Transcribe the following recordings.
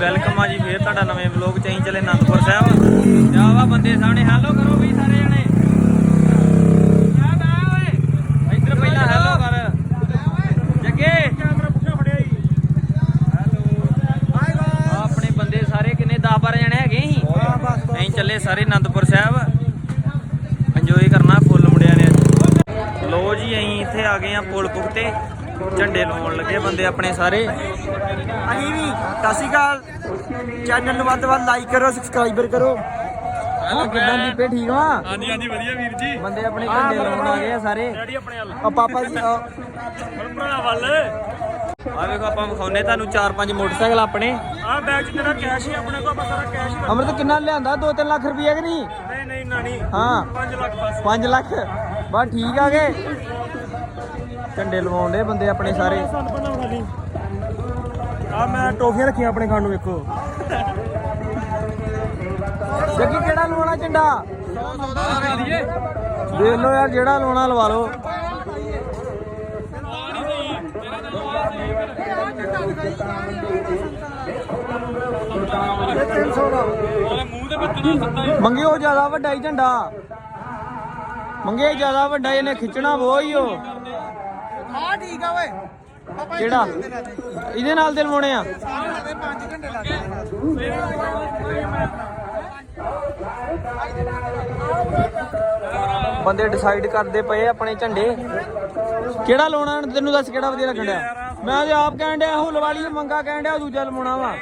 Welcome ਆ ਜੀ, ਫੇਰ ਤੁਹਾਡਾ ਨਵੇਂ ਵਲੌਗ ਚ ਚਲੇ ਅਨੰਦਪੁਰ ਸਾਹਿਬ। ਜਾ ਵਾ ਬੰਦੇ ਸਾਹਮਣੇ ਹੈਲੋ ਕਰੋ ਵੀ ਸਾਰੇ ਜਣੇ। ਆਪਣੇ ਬੰਦੇ ਸਾਰੇ ਕਿੰਨੇ 10 12 ਜਣੇ ਹੈਗੇ ਅਸੀਂ ਅਸੀਂ ਸਾਰੇ ਅਨੰਦਪੁਰ ਸਾਹਿਬ। ਇੰਜੋਏ ਕਰਨਾ ਆ ਗਏ ਆ ਪੁਲ ਪੁੱਕ ਝੰਡੇ ਲਾਉਣ ਲੱਗੇ ਬੰਦੇ ਆਪਣੇ ਸਾਰੇ। ਅਸੀਂ ਵੀ ਸ਼੍ਰੀ ਅਕਾਲ। ਚੈਨਲ ਨੂੰ ਵੱਧ ਵੱਧ ਲਾਈਕ ਕਰੋ ਸਬਸਕ੍ਰਾਈਬਰ ਕਰੋ। ਹਾਂ ਕਿਦਾਂ ਦੀਪੇ ਠੀਕ ਵਾ ਹਾਂਜੀ ਹਾਂਜੀ ਵਧੀਆ ਵੀਰ ਜੀ। ਬੰਦੇ ਆਪਣੇ ਝੰਡੇ ਲਾਉਣ ਆ ਗਏ ਆ ਸਾਰੇ। ਡੈਡੀ ਆਪਣੇ ਹੱਲ ਆ ਪਾਪਾ ਜੀ ਆ। ਭਰਾ ਵੱਲ। ਆ ਵੇਖੋ ਆਪਾਂ ਵਿਖਾਉਨੇ ਤੁਹਾਨੂੰ ਚਾਰ ਪੰਜ ਮੋਟਰਸਾਈਕਲ ਆਪਣੇ। ਆ ਬੈਗ 'ਚ ਤੇਰਾ ਕੈਸ਼ ਹੀ ਆਪਣੇ ਕੋਲ ਆਪਾਂ ਸਾਰਾ ਕੈਸ਼ ਹੀ ਅਮਰਤ ਕਿੰਨਾ ਲਿਆਂਦਾ? 2-3 ਲੱਖ ਰੁਪਏ ਕਿ ਨਹੀਂ? ਨਹੀਂ ਨਹੀਂ ਨਾਨੀ। ਹਾਂ। 5 ਲੱਖ ਬਸ। 5 ਲੱਖ। ਬਸ ਠੀਕ ਆ ਗਏ। ਝੰਡੇ ਲਵਾਉਣ ਲਵਾਉਂਦੇ ਬੰਦੇ ਆਪਣੇ ਸਾਰੇ। ਆ ਮੈਂ ਟੋਫੀਆਂ ਰੱਖੀਆਂ ਆਪਣੇ ਖਾਣ ਨੂੰ, ਵੇਖੋ। ਜੱਗੀ, ਕਿਹੜਾ ਲਵਾਉਣਾ ਝੰਡਾ? ਦੇਖ ਲਓ ਯਾਰ, ਜਿਹੜਾ ਲਵਾਉਣਾ ਲਵਾ ਲਓ। ਮੂੰਹ ਮੰਗਿਓ ਜ਼ਿਆਦਾ ਵੱਡਾ ਹੀ ਝੰਡਾ। ਮੰਗੇ ਜ਼ਿਆਦਾ ਵੱਡਾ, ਇਹਨੇ ਖਿੱਚਣਾ ਉਹ। ਹੀ ਉਹ ਹਾਂ ਠੀਕ ਆ ਓਏ। ਕਿਹੜਾ? ਇਹਦੇ ਨਾਲ ਦੇ ਲਵਾਉਣੇ ਆ? ਸਾਰੇ 5 ਘੰਟੇ ਲੱਗ ਬੰਦੇ ਡਿਸਾਈਡ ਕਰਦੇ ਪਏ ਆਪਣੇ ਝੰਡੇ। ਕਿਹੜਾ ਲਾਉਣਾ ਤੈਨੂੰ ਦੱਸ ਕਿਹੜਾ ਵਧੀਆ ਲੱਗਣ ਡਿਆ? ਮੈਂ ਤੇ ਆਪ ਕਹਿਣ ਡਿਆ ਹੁੱਲ ਵਾਲੀ ਮੰਗਾ ਕਹਿਣ ਡਿਆ ਦੂਜਾ ਲਵਾਉਣਾ ਵਾ।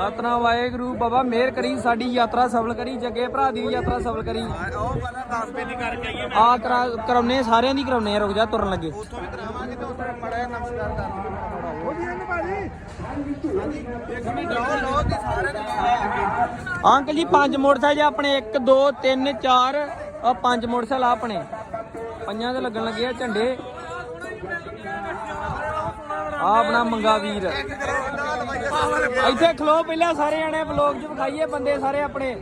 ਸਤਨਾਮ ਵਾਹਿਗੁਰੂ ਬਾਬਾ ਮਿਹਰ ਕਰੀ ਸਾਡੀ ਯਾਤਰਾ ਸਫਲ ਕਰੀ ਜੱਗੇ ਭਰਾ ਦੀ ਯਾਤਰਾ ਸਫਲ ਕਰੀ। ਉਹ ਪਹਿਲਾਂ 10 ਬੇਲੀ ਕਰਕੇ ਆਈਏ ਆ ਕਰਾ ਕਰਾਉਨੇ ਸਾਰਿਆਂ ਦੀ ਕਰਾਉਨੇ ਆ ਰੁਕ ਜਾ ਤੁਰਨ ਲੱਗੇ। ਉੱਥੋਂ ਵੀ ਕਰਾਵਾਂਗੇ ਤੇ ਉੱਥੇ ਨਮਸਕਾਰ ਕਰ ਅੰਕਲ ਜੀ ਪੰਜ ਮੋਟਰਸਾਈਕਲ ਆਪਣੇ 1 2 3 4 ਆ ਪੰਜ ਮੋਟਰਸਾਈਕਲ ਆਪਣੇ। ਪੰਜਾਂ ਦੇ ਲੱਗਣ ਲੱਗੇ ਆ ਝੰਡੇ। ਆ ਆਪਣਾ ਮੰਗਾ ਵੀਰ। ਇੱਥੇ ਖਲੋ ਪਹਿਲਾਂ ਸਾਰੇ ਜਣੇ ਵਲੌਗ 'ਚ ਵਿਖਾਈਏ ਬੰਦੇ ਸਾਰੇ ਆਪਣੇ।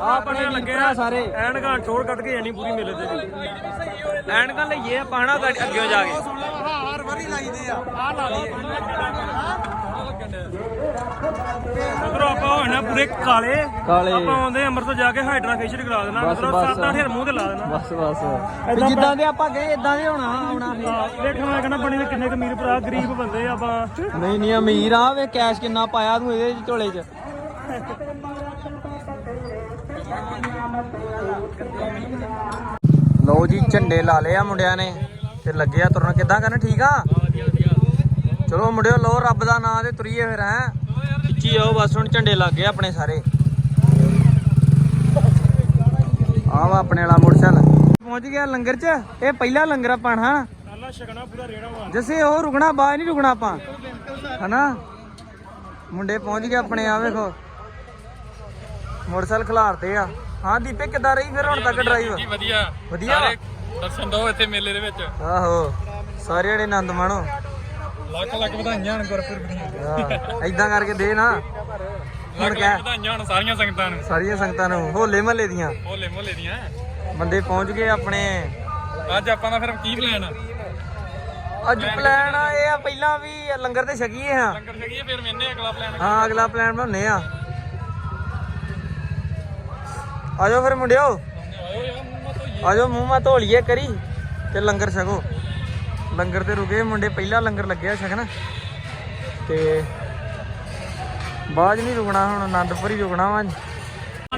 ਆ ਆਪਣੇ ਵੀਰ ਭਰਾ ਸਾਰੇ। ਐਨਕਾਂ ਠੋਰ ਕੱਢ ਕੇ ਜਾਣੀ ਪੂਰੀ ਮੇਲੇ ਤੇ। ਐਨਕਾਂ ਲਈਏ ਹਨਾ ਗਾੜੀ- ਅੱਗੇ ਜਾ ਕੇ। ਹਾਰ ਵਰੀ ਲਾਈਦੇ ਆ। ਆ ਲਾ ਲਈਏ। ਹੋਣਾ ਪੂਰੇ ਕਾਲੇ। ਕਾਲੇ। ਆਪਾਂ ਆਉਂਦੇ ਅੰਮ੍ਰਿਤ ਤੋਂ ਜਾ ਕੇ ਹਾਈਡਰਾ ਫੇਸ਼ੀਅਲ ਕਰਾ ਦੇਣਾ ਬਸ, ਬਸ। ਸੱਤ ਅੱਠ ਹਜ਼ਾਰ ਮੂੰਹ ਤੇ ਲਾ ਦੇਣਾ। ਬਸ ਬਸ। ਵੀ ਜਿੱਦਾਂ ਦੇ ਆਪਾਂ ਗਏ ਇਦਾਂ ਦੇ ਹੋਣਾ ਆਉਣਾ ਫਿਰ। ਵੇਖਣ ਮੈਂ ਕਹਿੰਦਾ ਬਣੀ ਦੇ ਕਿੰਨੇ ਕੁ ਅਮੀਰ ਭਰਾ ਗਰੀਬ ਬੰਦੇ ਆ ਆਪਾਂ। ਨਹੀਂ ਨਹੀਂ ਅਮੀਰ ਆ ਵੇ ਕੈਸ਼ ਕਿੰਨਾ ਪਾਇਆ ਤੂੰ ਇਹਦੇ 'ਚ ਝੋਲੇ 'ਚ? ਲਓ ਜੀ ਝੰਡੇ ਲਾ ਲਏ ਆ ਮੁੰਡਿਆਂ ਨੇ ਤੇ ਲੱਗੇ ਆ ਤੁਰਨ। ਕਿੱਦਾਂ ਕਰਨ ਠੀਕ ਆ? ਚਲੋ ਮੁੰਡਿਓ ਲਓ ਰੱਬ ਦਾ ਨਾਮ ਤੇ ਤੁਰੀਏ ਫਿਰ ਹੈ। ਖਿੱਚੀ ਆਓ ਬਸ ਹੁਣ ਝੰਡੇ ਲੱਗ ਗਏ ਆਪਣੇ ਸਾਰੇ। ਆਹ ਵਾ ਆਪਣੇ ਵਾਲਾ ਮੋਟਰਸਾਈਕਲ। ਪਹੁੰਚ ਗਿਆ ਲੰਗਰ 'ਚ? ਇਹ ਪਹਿਲਾ ਲੰਗਰ ਆਪਾਂ ਹਾਂ ਨਾਲਾ ਛਕਣਾ ਪੂਰਾ ਰੇੜਾ ਵਾ ਜਸੇ ਉਹ ਰੁਕਣਾ ਬਾਹਰ ਨਹੀਂ ਰੁਕਣਾ ਆਪਾਂ। ਹਨਾ? ਮੁੰਡੇ ਪਹੁੰਚ ਗਏ ਆਪਣੇ ਆ ਵੇਖੋ। ਮੋਟਰਸਾਈਕਲ ਖਿਲਾਰਦੇ ਆ। ਹਾਂ ਦੀਪੇ ਕਿੱਦਾਂ ਰਹੀ ਫਿਰ ਹੁਣ ਤੱਕ ਡਰਾਈਵ ਵਧੀਆ। ਵਧੀਆ? ਦਰਸ਼ਨ ਦੋ ਇੱਥੇ ਮੇਲੇ ਦੇ ਵਿੱਚ। ਆਹੋ। ਸਾਰੇ ਜਿਹੜੇ ਆਨੰਦ ਮਾਣੋ। ਲੱਖ ਲੱਖ ਵਧਾਈਆਂ ਹਨ ਗੁਰਪੁਰਬ ਦੀਆਂ। ਐਦਾਂ ਕਰਕੇ ਦੇ ਨਾ। ਹੁਣ ਕਹਿ ਵਧਾਈਆਂ ਹਨ ਸਾਰੀਆਂ ਸੰਗਤਾਂ ਨੂੰ। ਸਾਰੀਆਂ ਸੰਗਤਾਂ ਨੂੰ ਹੋਲੇ ਮਹੱਲੇ ਦੀਆਂ। ਹੋਲੇ ਮਹੱਲੇ ਦੀਆਂ। ਬੰਦੇ ਪਹੁੰਚ ਗਏ ਆਪਣੇ। ਅੱਜ ਆਪਾਂ ਦਾ ਫਿਰ ਕੀ ਪਲਾਨ ਅੱਜ ਪਲਾਨ ਆ ਇਹ ਆ ਪਹਿਲਾਂ ਵੀ ਲੰਗਰ ਤੇ ਛਕੀਏ ਹਾਂ। ਲੰਗਰ ਛਕੀਏ ਫਿਰ ਮੈਨੇ ਅਗਲਾ ਪਲਾਨ ਹਾਂ ਅਗਲਾ ਪਲਾਨ ਬਣਾਉਨੇ ਆ ਆਜੋ ਫਿਰ ਮੁੰਡਿਓ। ਆਜੋ ਮੂੰਹ ਮਾ ਧੋ ਲਈਏ ਕਰੀ ਤੇ ਲੰਗਰ ਛਕੋ। ਲੰਗਰ ਤੇ ਰੁਕੇ ਮੁੰਡੇ ਪਹਿਲਾ ਲੰਗਰ ਲੱਗਿਆ ਛਕਣ ਤੇ ਬਾਅਦ ਨਹੀਂ ਰੁਕਣਾ ਹੁਣ ਆਨੰਦਪੁਰ ਹੀ ਰੁਕਣਾ ਵਾ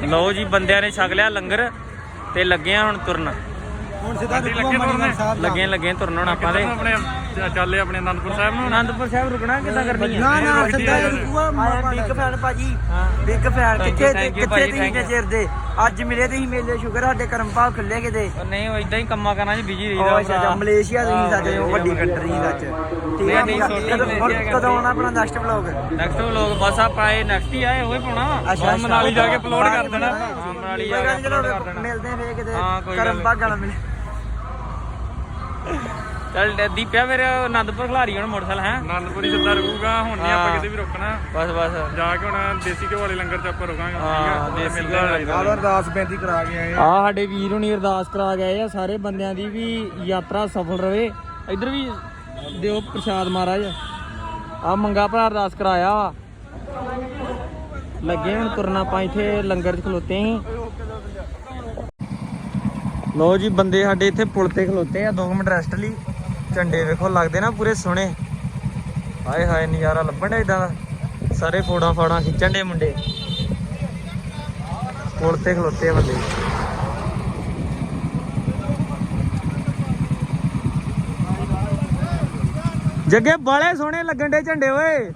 ਲਓ ਜੀ ਬੰਦਿਆਂ ਨੇ ਛਕ ਲਿਆ ਲੰਗਰ ਤੇ ਲੱਗੇ ਹੁਣ ਤੁਰਨ। ਹੁਣ ਸਿੱਧਾ ਲੱਗੇ ਤੁਰਨੇ? ਲੱਗੇ ਲੱਗੇ ਤੁਰਨ ਹੁਣ ਆਪਾਂ ਦੇ। ਚੱਲੇ ਆਪਣੇ ਅਨੰਦਪੁਰ ਸਾਹਿਬ ਨੂੰ। ਆਨੰਦਪੁਰ ਸਾਹਿਬ ਰੁਕਣਾ ਕਿੱਦਾਂ ਕਰਨੀ ਆ? ਨਾ ਨਾ ਸਿੱਧਾ ਰੁਕੂਆ ਬਿੱਗ ਫੈਨ ਭਾਜੀ। ਬਿੱਗ ਫੈਨ ਕਿੱਥੇ ਕਿੱਥੇ ਤੇ you. ਚਿਰ ਦੇ? ਅੱਜ ਮਿਲੇ ਤੁਸੀਂ ਮੇਲੇ ਸ਼ੁਕਰ ਸਾਡੇ ਕਰਮ ਭਾਵ ਖੁੱਲੇ ਕਿਤੇ। ਉਹ ਨਹੀਂ ਉਹ ਇਦਾਂ ਹੀ ਕੰਮਾਂ ਕਾਰਾਂ 'ਚ ਬਿਜ਼ੀ ਉਹ ਰਹੀਦਾ ਅੱਛਾ ਅੱਛਾ ਮਲੇਸ਼ੀਆ ਤੁਸੀਂ ਸਾਡੇ ਉਹ ਵੱਡੀ ਕੰਟਰੀ ਸੱਚ ਠੀਕ ਹੈ ਨਹੀਂ, ਹੈ ਕਦੋਂ ਆਉਣਾ ਆਪਣਾ ਨੈਕਸਟ ਵਲੌਗ ਨੈਕਸਟ ਵਲੋਗ ਬਸ ਆਪਾਂ ਇਹ ਨੈਕਸਟ ਹੀ ਆਏ ਹੋਏ ਪਾਉਣਾ। ਅੱਛਾ ਮਨਾਲੀ ਜਾ ਕੇ upload ਕਰ ਦੇਣਾ। ਹਾਂ ਮਨਾਲੀ ਜਾ ਕੇ ਨੀ, upload ਕਰ ਦੇਣਾ। ਮਿਲਦੇ ਫੇਰ ਕਿਤੇ। ਹਾਂ, ਕਰਮ ਨੀ। ਭਾਗਾਂ ਨਾਲ ਮਿਲੇ। ਚੱਲ ਦੀਪਿਆ ਫਿਰ ਆਨੰਦਪੁਰ ਖਿਲਾਰੀ ਹੁਣ ਮੋਟਰਸਾਈਕਲ ਹੈ? ਅਨੰਦਪੁਰੀ ਸਿੱਧਾ ਰੁਕੂਗਾ ਹੁਣ ਨਹੀਂ ਆਪਾਂ ਕਿਤੇ ਵੀ ਰੁਕਣਾ। ਬਸ ਬਸ। ਜਾ ਕੇ ਹੁਣ ਦੇਸੀ ਘਿਓ ਵਾਲੇ ਲੰਗਰ ਚ ਆਪਾਂ ਰੁਕਾਂਗੇ ਹਾਂ, ਦੇਸੀ ਘਿਓ ਵਾਲੇ। ਅਰਦਾਸ ਬੇਨਤੀ ਕਰਾ ਕੇ ਆਏ ਆ। ਸਾਡੇ ਵੀਰ ਹੁਣੀ ਅਰਦਾਸ ਕਰਾ ਗਏ ਆ ਸਾਰੇ ਬੰਦਿਆਂ ਦੀ ਵੀ ਯਾਤਰਾ ਸਫਲ ਰਵੇ। ਇੱਧਰ ਵੀ ਦਿਓ ਪ੍ਰਸ਼ਾਦ ਮਹਾਰਾਜ। ਆ ਮੰਗਾ ਭਰਾ ਅਰਦਾਸ ਕਰਾਇਆ ਵਾ। ਲੱਗੇ ਹੁਣ ਤੁਰਨਾ ਆਪਾਂ ਇੱਥੇ ਲੰਗਰ 'ਚ ਖਲੋਤੇ ਸੀ ਲਓ ਜੀ ਬੰਦੇ ਸਾਡੇ ਇੱਥੇ ਪੁਲ ਤੇ ਖਲੋਤੇ ਆ 2 ਮਿੰਟ ਰੈਸਟ ਲਈ। ਝੰਡੇ ਵੇਖੋ, ਲੱਗਦੇ ਨਾ ਪੂਰੇ ਸੋਹਣੇ। ਹਾਏ ਹਾਏ, ਨਜ਼ਾਰਾ ਲੱਭਣ ਦਾ ਇਦਾਂ ਦਾ। ਸਾਰੇ ਫੋੜਾਂ ਫਾੜਾਂ ਖਿੱਚਣ ਦੇ ਮੁੰਡੇ। ਪੁਲ ਤੇ ਖਲੋਤੇ ਬੰਦੇ। ਜੱਗੇ, ਬਾਲੇ ਸੋਹਣੇ ਲੱਗਣ ਦੇ ਝੰਡੇ, ਓਏ।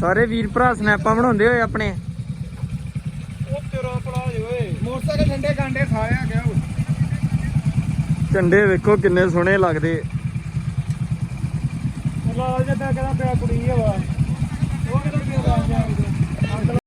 ਸਾਰੇ ਵੀਰ ਭਰਾ ਸਨੈਪਾਂ ਬਣਾਉਂਦੇ ਹੋਏ ਆਪਣੇ। ਝੰਡੇ ਵੇਖੋ ਕਿੰਨੇ ਸੋਹਣੇ ਲੱਗਦੇ। ਲਾਲ ਜਿਹਾ ਕਹਿੰਦਾ ਪਿਆ ਕੁੜੀ ਹਵਾ ਉਹ